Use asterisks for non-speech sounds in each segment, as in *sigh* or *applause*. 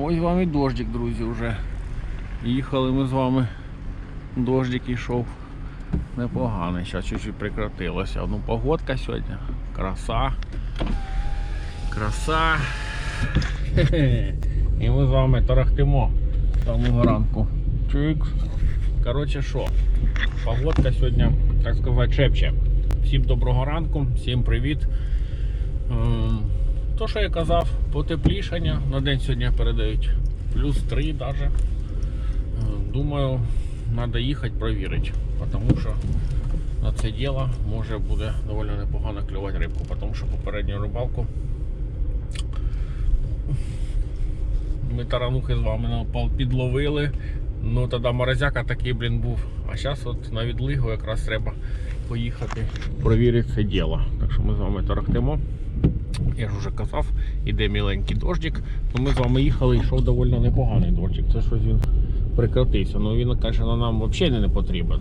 Ось вам і дождик, друзі, вже. Їхали ми з вами. Дождик йшов. Непоганий. Зараз чуть-чуть прекратилося. Ну, погодка сьогодні. Краса. Краса. Хе-хе. *laughs* І ми з вами тарахтимо самого ранку. Чикс. Коротше, що? Погодка сьогодні, так сказати, шепче. Всім доброго ранку, всім привіт. То, що я казав, потеплішання на день сьогодні передають плюс 3 навіть. Е, Думаю, треба їхати провірити, тому що на це діло може буде доволі непогано клювати рибку, тому що попередню рибалку ми таранухи з вами підловили. Ну тоді морозяка такий, блін, був. А зараз от на відлигу якраз треба поїхати провірити це діло. Так що ми з вами тарахтимо. Я ж вже казав, іде міленький дождик. Ну, ми з вами їхали, йшов доволі непоганий дождик. Це щось він прекратився. Ну він каже, ну, нам взагалі не потрібен.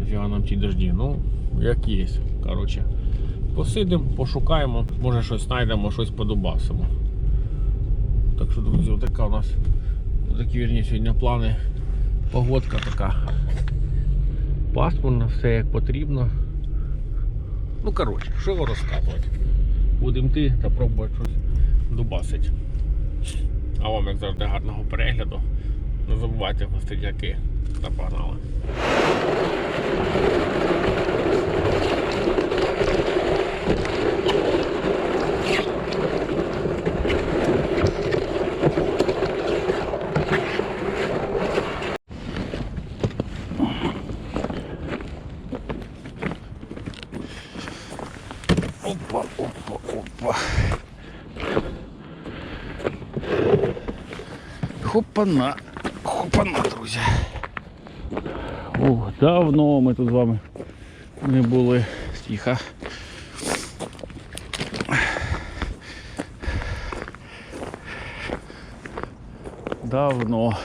Нафіга нам ті дожді. Ну, як є. Коротше, посидимо, пошукаємо, може щось знайдемо, щось подобасимо. Так що, друзі, отака у нас такі вірні сьогодні плани. Погодка така. Пасмурна, все як потрібно. Ну, коротше, що його розказувати. Будемо йти та пробувати щось дубасити. А вам, як завжди, гарного перегляду. Не забувайте гостяки та погнали. Хопана, хопана, друзі. О, давно ми тут з вами не були. Тихо. Давно.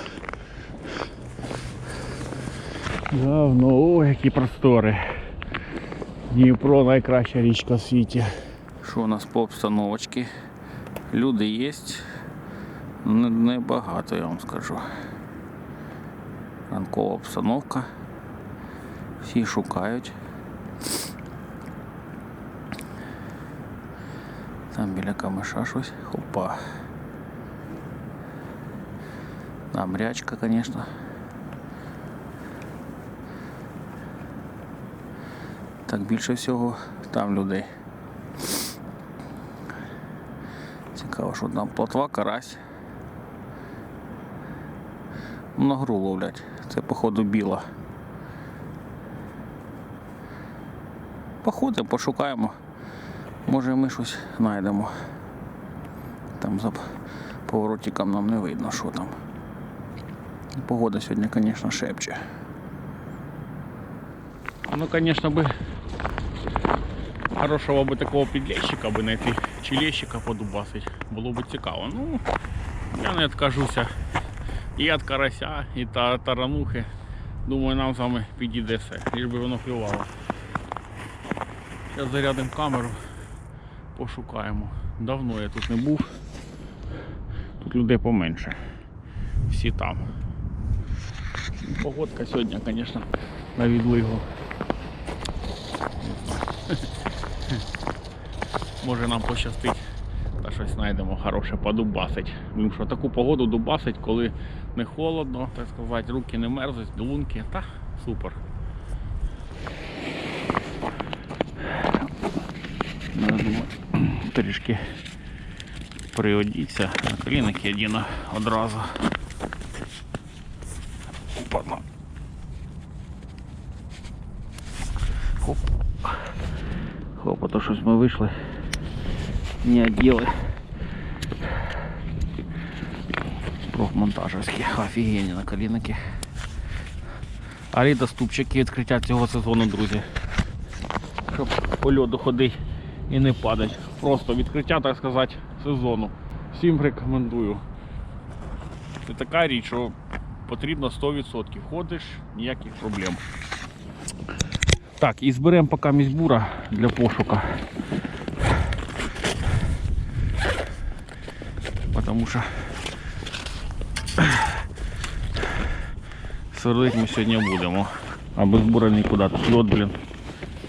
Давно. О, які простори. Дніпро найкраща річка в світі. Що у нас по обстановочці? Люди є. Не- Небагато, я вам скажу. Ранкова обстановка. Всі шукають. Там біля камиша щось. Хопа. Там рячка, звісно. Так більше всього там людей. Цікаво, що там плотва, карась. На гру ловлять. Це походу біла. Походимо, пошукаємо. Може ми щось знайдемо. Там за поворотиком нам не видно, що там. Погода сьогодні, звісно, шепче. Ну, конечно, бы хорошого бы такого підлещика би знайти, чи лещика подубасить, було б цікаво. Ну, я не откажуся і від карася, і та таранухи. Думаю, нам вами підійде все, лиш би воно клювало. Зараз зарядимо камеру, пошукаємо. Давно я тут не був. Тут людей поменше. Всі там. Погодка сьогодні, звісно, на відлигу. Може нам пощастить знайдемо хороше подубасить. Тому що таку погоду дубасить, коли не холодно, так сказати, руки не мерзнуть, лунки, та супер. Трішки приодіться, на колінки одіну одразу. Хоп. Хоп, а то щось ми вийшли. Не оділи. Профмонтажерські. Офігенні на колінки. А ступчики відкриття цього сезону, друзі. Щоб по льоду ходити і не падати. Просто відкриття, так сказати, сезону. Всім рекомендую. Це така річ, що потрібно 100%. Ходиш, ніяких проблем. Так, і зберемо поки мізьбура для пошука. Потому що *sighs* Сверлить ми сьогодні будемо. А без бура нікуди. Тут льот, блін.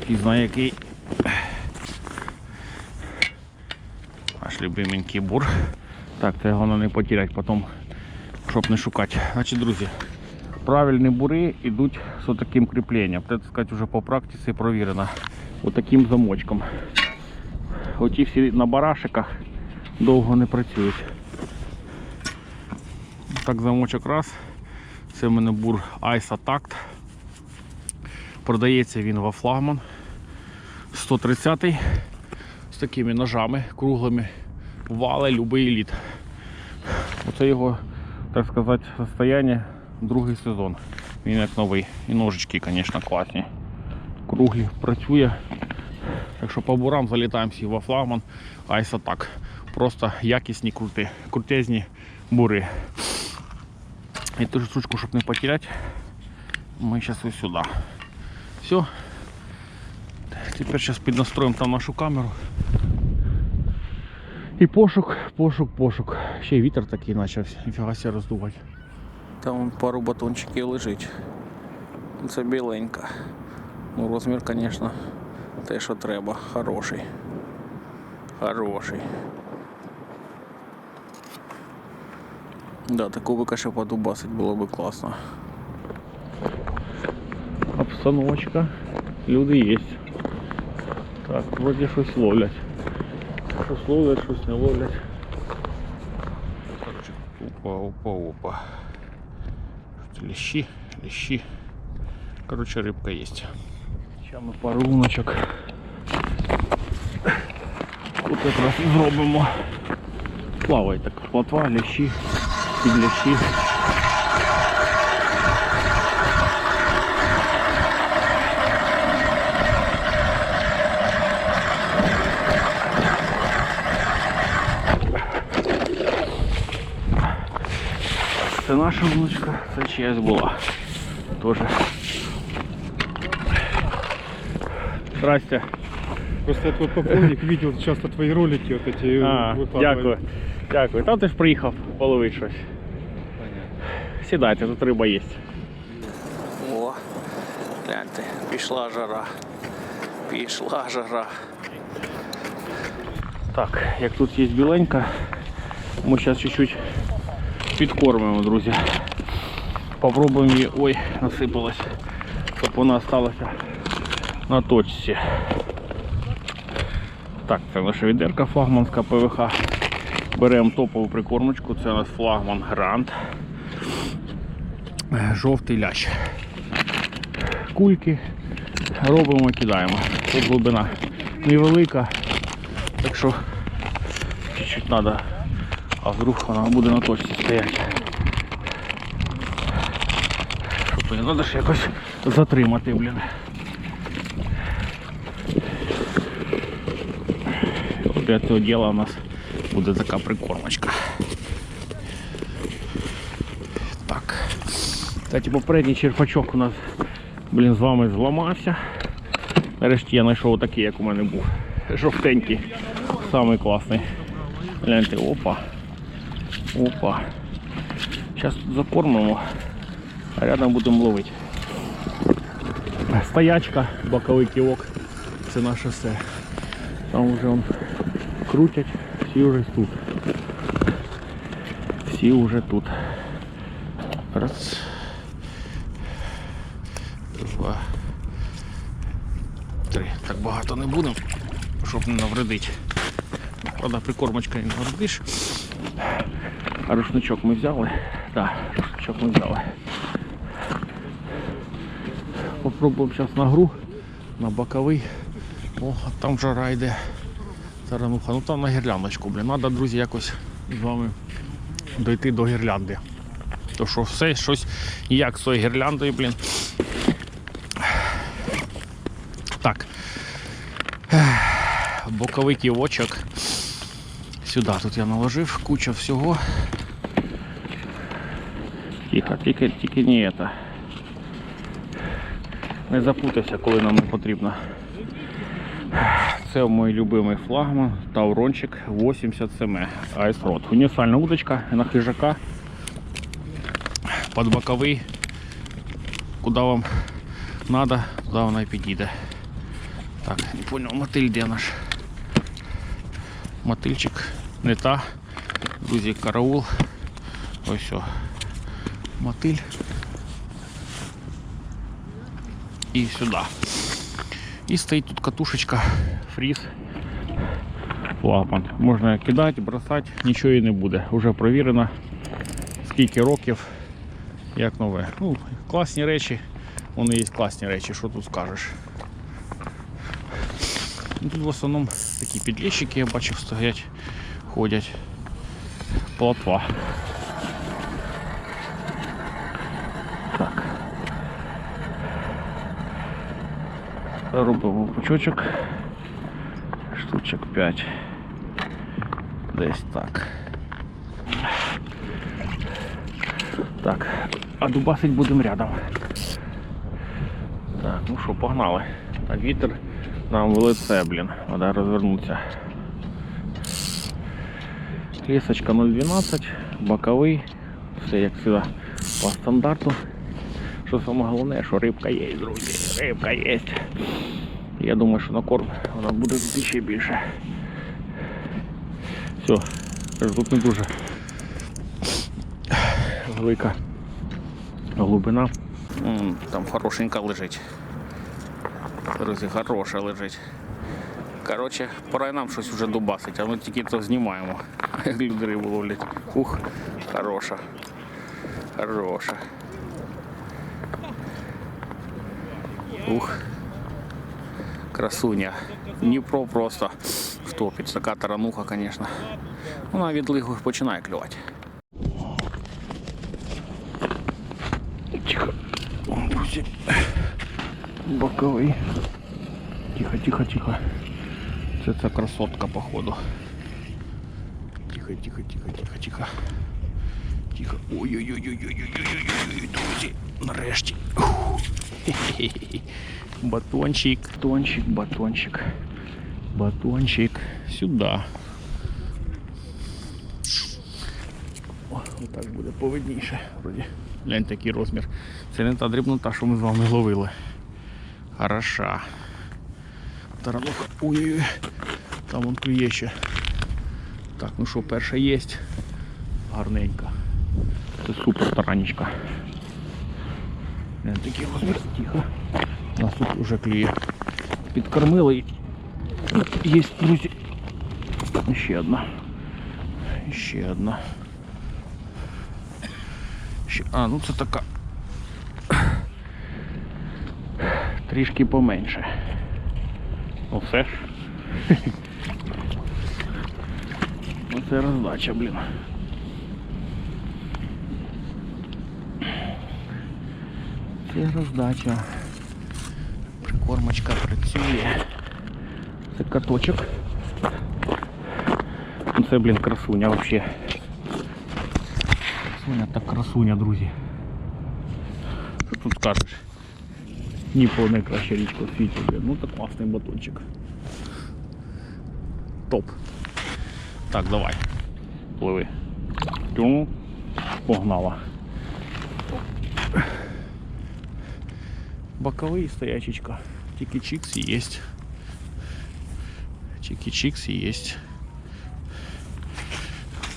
І знає який. *sighs* Аж любименький бур. Так, це головне не потеряти потім, щоб не шукати. Значить, друзі, правильні бури йдуть з таким кріпленням. Це, так сказати, вже по практиці провірено. Отаким замочком. Оті всі на барашиках довго не працюють. Так, замочок раз. Це в мене бур Ice Attack. Продається він во флагман 130 з такими ножами круглими. Вале любий лід. Оце його, так сказати, состояние другий сезон. Він як новий. І ножички, звісно, класні. Круглі працює. Так що по бурам залітаємо всі во флагман Ice Attack. Просто якісні крути, крутезні бури. І ту ж штучку, щоб не потеряти, ми зараз ось сюди. Все. Тепер зараз піднастроїмо там нашу камеру. І пошук, пошук, пошук. Ще й вітер такий почався, ніфіга себе роздувати. Там вон пару батончиків лежить. Це біленька. Ну, розмір, звісно, те, що треба. Хороший. Хороший. Да, таку би ще подубасить було би класно. Обстановочка. Люди є. Так, вроді щось ловлять. Щось ловлять, щось не ловлять. Короче, опа, опа, опа. Лещи, лещи. Короче, рыбка есть. Сейчас ми пару луночок. Тут якраз і зробимо. Плаває так, плотва, лящі, підлящі. Це наша луночка, це чиясь була. Тоже. Здрасте. Просто я твой поклонник *laughs* видел часто твои ролики вот эти А, выкладывает. дякую. Дякую. Там ти ж приїхав половити щось. Сідайте, тут риба є. О, гляньте, пішла жара. Пішла жара. Так, як тут є біленька, ми зараз чуть-чуть підкормимо, друзі. Попробуємо її. Ой, насипалась, щоб вона залишилася на точці. Так, це наша відерка флагманська ПВХ. Беремо топову прикормочку, це у нас флагман Грант. Е, Жовтий лящ. Кульки робимо кидаємо. Тут глибина невелика, так що чуть-чуть треба, а вдруг вона буде на точці стояти. Щоб її треба ж якось затримати, блін. Для діла у нас буде така прикормочка. Так. Кстати, попередній черпачок у нас, блін, з вами зламався. Нарешті я знайшов такий, як у мене був. Жовтенький. Самий класний. Гляньте, опа. Опа. Зараз тут закормимо, а рядом будемо ловити. Стоячка, боковий ківок. Це наше все. Там вже он крутять, всі вже тут. Всі вже тут. Раз. Два. Три. Так багато не будемо, щоб не навредити. Правда, прикормочка не навредиш. А рушничок ми взяли. Так, рушничок ми взяли. Попробуємо зараз на гру, на боковий. О, там жара йде. Тарануха. Ну там на гірляндочку, блін. Надо, друзі, якось з вами дойти до гірлянди. То що все, щось ніяк з тою гірляндою, блін. Так. Ех, Боковий ківочок. Сюди тут я наложив куча всього. Тихо, тільки, тільки не це. Не запутайся, коли нам не потрібно. Це мій любимий флагман Таурончик 87 Ice Rod. Універсальна удочка на хижака. під боковий. Куди вам треба, туди вона і підійде. Так, не понял, мотиль де наш? Мотильчик, не та. Друзі, караул. Ось все. Мотиль. І сюди. І стоїть тут катушечка, фріз. Клапан. Можна кидати, бросати, нічого і не буде. Уже провірено. Скільки років, як нове. Ну, класні речі. Вони є класні речі, що тут скажеш. Ну, Тут в основному такі підліщики, я бачив, стоять, ходять. Плотва. Так. Робимо пучочок. Штучок 5. Десь так. Так, а дубасить будемо рядом. Так, ну що, погнали. Так, вітер Нам в лице, блін. Треба розвернутися. Лісочка 0,12, боковий, все як завжди по стандарту. Що саме головне, що рибка є, друзі. Рибка є. Я думаю, що на корм вона буде тут ще більше. Все, тут не дуже велика глибина. Там хорошенька лежить. Друзі, хороша лежить. Коротше, пора й нам щось вже дубасить, а ми тільки то знімаємо. Як *laughs* люди рибу ловлять. Ух, хороша. Хороша. Ух. Красуня. Дніпро просто втопить. Така тарануха, звісно. Вона від лигу починає клювати. Тихо. О, друзі. Боковий. Тихо, тихо, тихо. Це ця красотка, походу. Тихо, тихо, тихо, тихо, тихо. Тихо. Ой-ой-ой-ой-ой-ой-ой-ой, друзі. Нарешті. Батончик, батончик, батончик. Батончик. Сюда. О, отак буде повидніше. Вроді. Глянь, такий розмір. Це не та дрібнота, що ми з вами ловили. Хороша. Тарануха. Ой-ой-ой. Там вон клює ще. Так, ну що, перша є. Гарненька. Це супер таранічка. Такий розмір. Тихо. Нас тут вже клює. Підкормили. Є, друзі. Ще одна. Ще одна. Ще... А, ну це така. Трішки поменше. Ну все ж. *laughs* Оце роздача, блін. Це роздача. Прикормочка працює. Це каточок. Ну це, блін, красуня вообще. Красуня так красуня, друзі. Що тут скажеш? Дніпро найкраща річка у світі, блін. Ну це класний батончик. Топ. Так, давай. Пливи. Тюну. Погнала. Боковий стоячечка. Тільки чикс і єсть. Тільки чикс і єсть.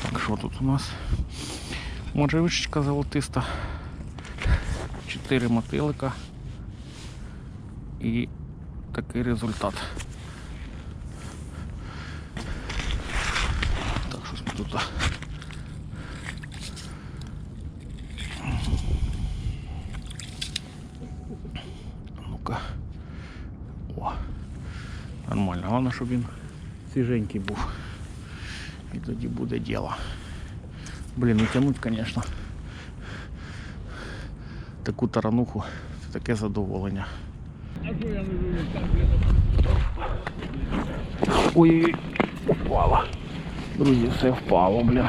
Так, що тут у нас? Може вишечка золотиста. Чотири мотилика. І такий результат. Так, щось ми тут. Ну-ка. О, нормально. Головне, щоб він свіженький був. І тоді буде діло. Блін, ну тянуть, звісно. Таку тарануху, це таке задоволення. Ой, впало. Друзі, все впало, блін.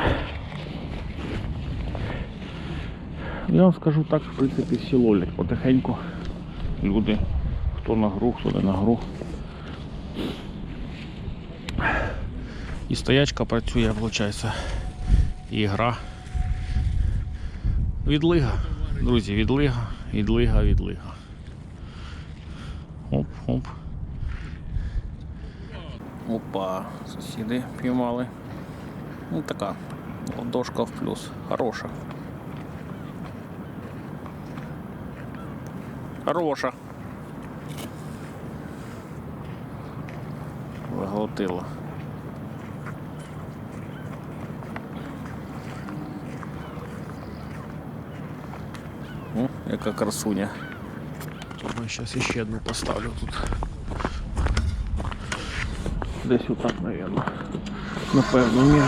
Я вам скажу так, в принципі, всі ловлять потихеньку. Люди, хто на гру, хто не на гру. І стоячка працює, виходить, і гра. Відлига. Друзі, відлига, відлига, відлига. Оп, оп. Опа, сусіди піймали. Ну така. Ладошка в плюс. Хороша. Хороша. Виглотила. О, яка красуня. Тобто зараз ще одну поставлю тут. Десь отак, мабуть. Напевно, між.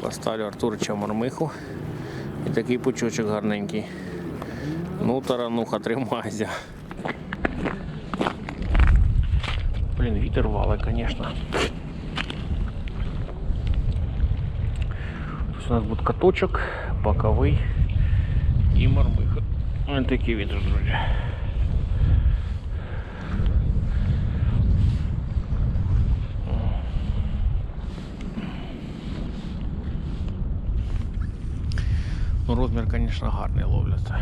Поставлю Артурича Мармиху. І такий пучочок гарненький. Ну, тарануха, тримайся. Блін, вітер вали, звісно. Тут у нас буде каточок, боковий і мармиха. Ось такий вітер, друзі. Ну, розмір, звісно, гарний ловляться.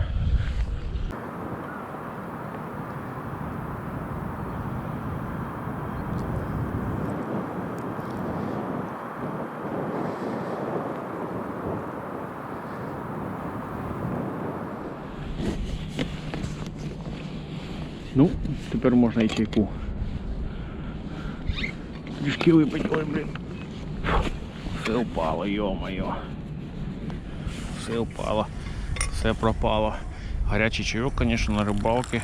Ну, тепер можна і чайку. Трішки випити, ой, блін. Все впало, йо-моє. Все впало, все пропало. Гарячий чайок, звісно, на рибалки.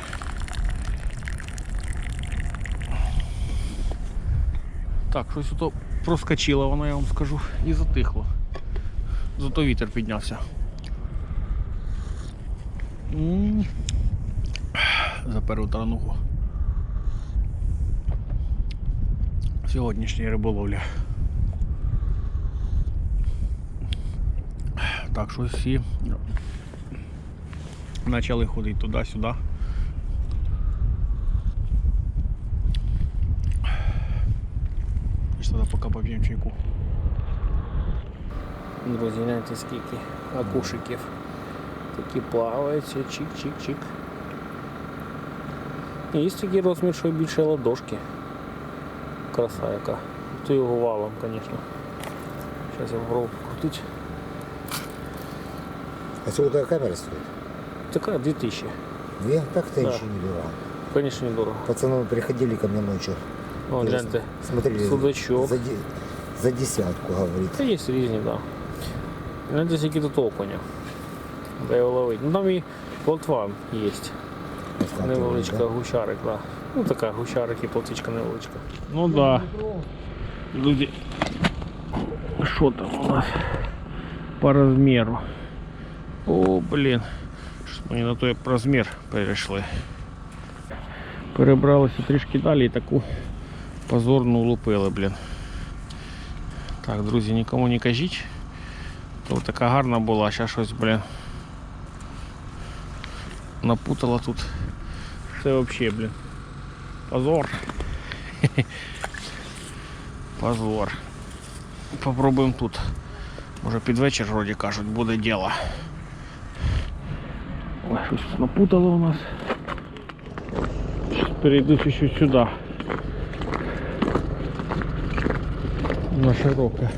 Так, щось ото проскочило воно, я вам скажу, і затихло. Зато вітер піднявся. За першу тарануху. Сьогоднішня риболовля. Так, щось всі почали ходити туди-сюди. Тоді поки поп'ємо чайку. Друзі, гляньте скільки акушиків. Такі плаваються, чик-чик-чик. Є такий розмір, що більше ладошки. Краса яка. То його валом, звісно. Зараз я попробую покрутити. А сколько такая камера стоит? Така 2000. Две? Так-то Да. еще недорого. Звісно, недорого. Пацаны приходили ко мне ночью. О, гляньте. Смотрели. Судачок. За, де- за десятку, говорит. Та є різні, так. Да. Гляньте, які тут окуня. Де його ловить. Ну там і плотва є. Невеличка гущарик, так. Да. Ну така гущарик і плотичка невеличка. Ну так. Да. Друзі. Що там у нас? По розміру. О, блін. Щось мені на той розмір перейшли. Перебралися трішки далі і таку позорну лупили, блін. Так, друзі, нікому не кажіть. То така гарна була, а зараз щось, блін. Напутала тут. Це взагалі, блін. Позор. *laughs* Позор. Попробуємо тут. Може під вечір, вроді кажуть, буде діло. Ой, щось напутало у нас. Щас Перейду чуть-чуть сюди. На широке.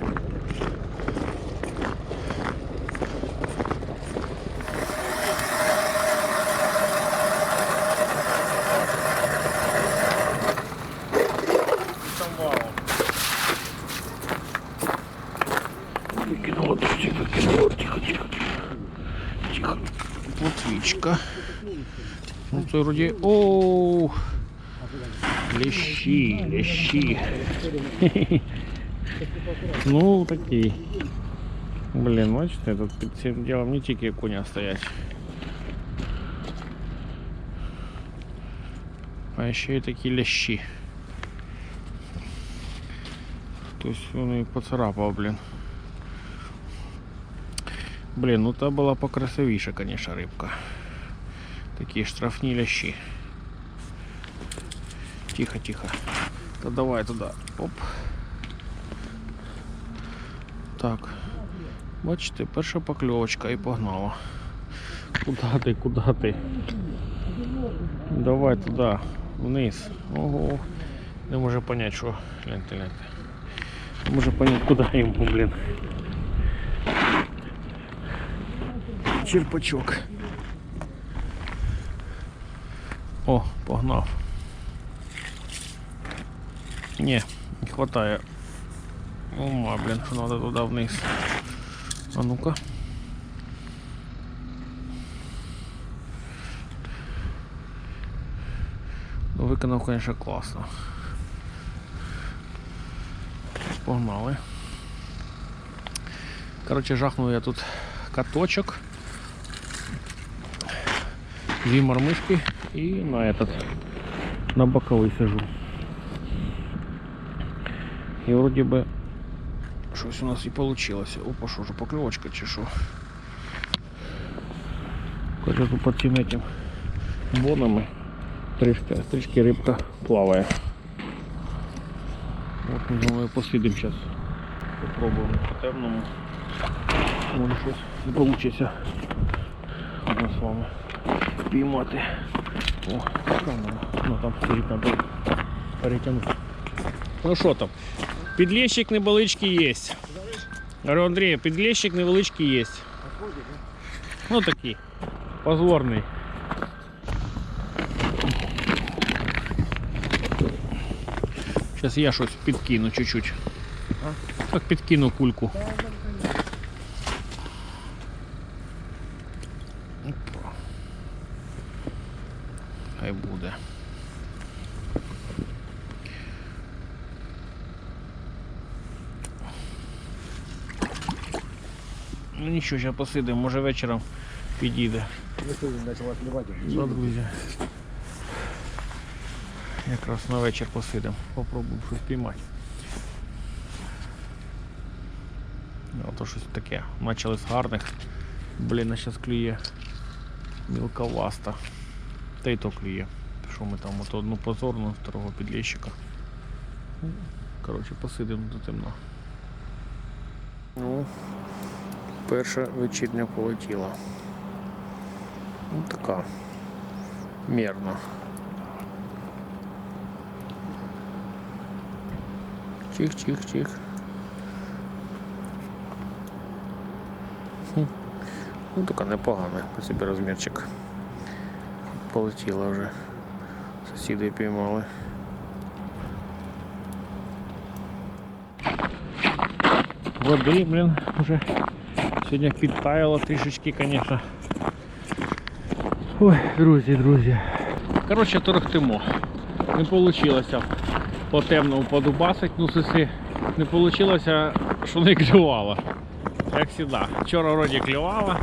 Ну, це вроді... О, Лещі, лещі. *laughs* Ну, такий. Блін, бачите, тут під цим ділом не тільки коня стоять. А ще й такі лящі. Хтось вони поцарапав, блін. Блін, ну та була покрасивіша, звісно, рибка. Такі штрафні лящі. Тихо, тихо. Та давай туди. Оп. Так. Бачите, перша покльовочка і погнала. Куда ти, куда ти? Давай туди, вниз. Ого. Не може понять, що. Гляньте, гляньте. Не може понять, куди йому, блін. Черпачок. О, погнав. Не, не хватає. Ума, блін, що надо туди вниз. А ну-ка. Ну, виконав, конечно, класно. Погнали. Короче, жахнув я тут каточок. Дві мормишки і на этот на боковий сижу. І вроді би щось у нас і получилося. Опа, що ж, покльовочка чи що? Каже тут під цим этим бонами трішки, трішки рибка плаває. От ми думаю, посидимо зараз. Попробуємо по темному. Може щось не вийде. Одно з вами піймати. О. Ну там стоїть треба перетягнути. Ну що там? Підлещик невеличкий є. Говорю, Андрій, підлещик невеличкий є. Ну такий. Позорний. Зараз я щось підкину чуть-чуть. Так підкину кульку. Хай буде. Ну нічого, зараз посидимо, може вечором підійде. друзі. Якраз на вечір посидимо. Попробуємо щось піймати. А то щось таке. Почали з гарних. Блін, а зараз клює мілковаста. Та й то клює. Що ми там, от одну позорну, второго підлещика. Ну, Коротше, посидимо до темно. Ну, перша вечірня полетіла. Ну така. Мерно. Чих-чих-чих. Хм. Ну така непогана по собі розмірчик. Полетіла вже. Сусіди піймали. Води, блін, вже сьогодні підтаяло трішечки, звісно. Ой, друзі, друзі. Коротше, торохтимо. Не вийшло по темному подубасить, ну сиси. Не вийшло, що не клювало. Як завжди. Вчора вроді клювало,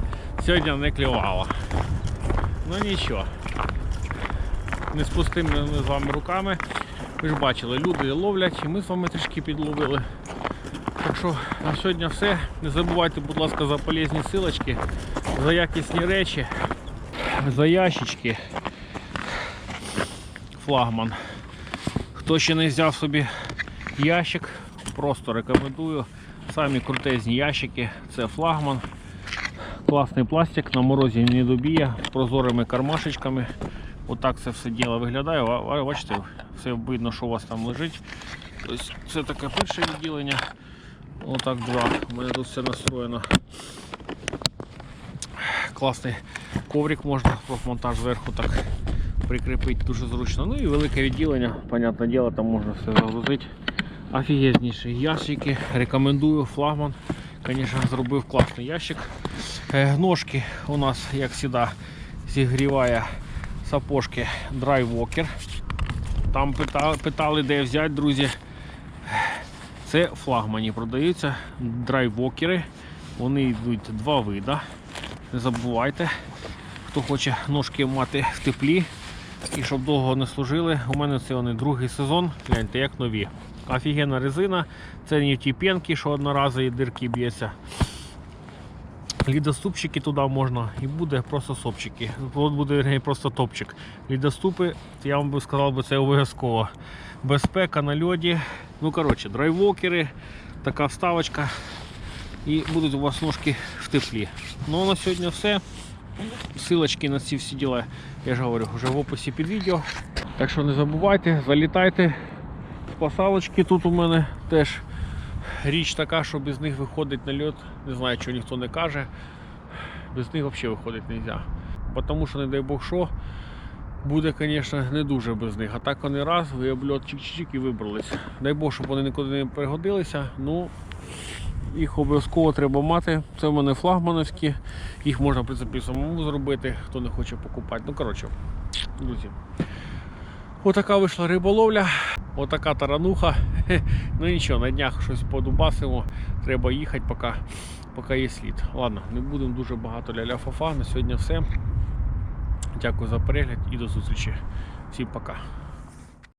сьогодні не клювало. Ну нічого. Не з пустими з вами руками. Ви ж бачили, люди ловлять і ми з вами трішки підловили. Так що на сьогодні все. Не забувайте, будь ласка, за полезні силочки, за якісні речі за ящички. Флагман. Хто ще не взяв собі ящик, просто рекомендую. Самі крутезні ящики. Це флагман. Класний пластик, на морозі не добіє, прозорими кармашечками. Отак це все діло виглядає. Бачите, все видно, що у вас там лежить. Тобто це таке перше відділення. Отак два. У мене тут все настроєно. Класний коврик можна профмонтаж зверху так прикріпити дуже зручно. Ну і велике відділення, понятне діло, там можна все загрузити. Офігезніші ящики. Рекомендую флагман. Звісно, зробив класний ящик. Е, Ножки у нас, як завжди, зігріває сапожки драйвокер. Там питали, де взяти, друзі. Це флагмані продаються драйвокери. Вони йдуть два вида. Не забувайте, хто хоче ножки мати в теплі і щоб довго не служили. У мене це вони другий сезон. Гляньте, як нові. Офігенна резина. Це не ті п'янки, що одноразові дирки б'ється. Лідоступчики туди можна і буде просто сопчики. От буде просто топчик. Лідоступи, я вам би сказав, би, це обов'язково. Безпека на льоді. Ну, коротше, драйвокери, така вставочка. І будуть у вас ножки в теплі. Ну на сьогодні все. Силочки на ці всі діла, я ж говорю, вже в описі під відео. Так що не забувайте, залітайте. Спасалочки тут у мене теж річ така, що без них виходить на льот. Не знаю, чого ніхто не каже. Без них взагалі виходити не можна. Тому що, не дай Бог, що буде, звісно, не дуже без них. А так вони раз, ви обльот чик-чик і вибрались. Дай Бог, щоб вони нікуди не пригодилися. Ну, їх обов'язково треба мати. Це в мене флагмановські. Їх можна, в принципі, самому зробити, хто не хоче покупати. Ну, коротше, друзі. Отака вийшла риболовля, отака тарануха. Ну нічого, на днях щось подубасимо. Треба їхати, поки, поки є слід. Ладно, не будемо дуже багато ля-ля-фафа. На сьогодні все. Дякую за перегляд і до зустрічі. Всім пока.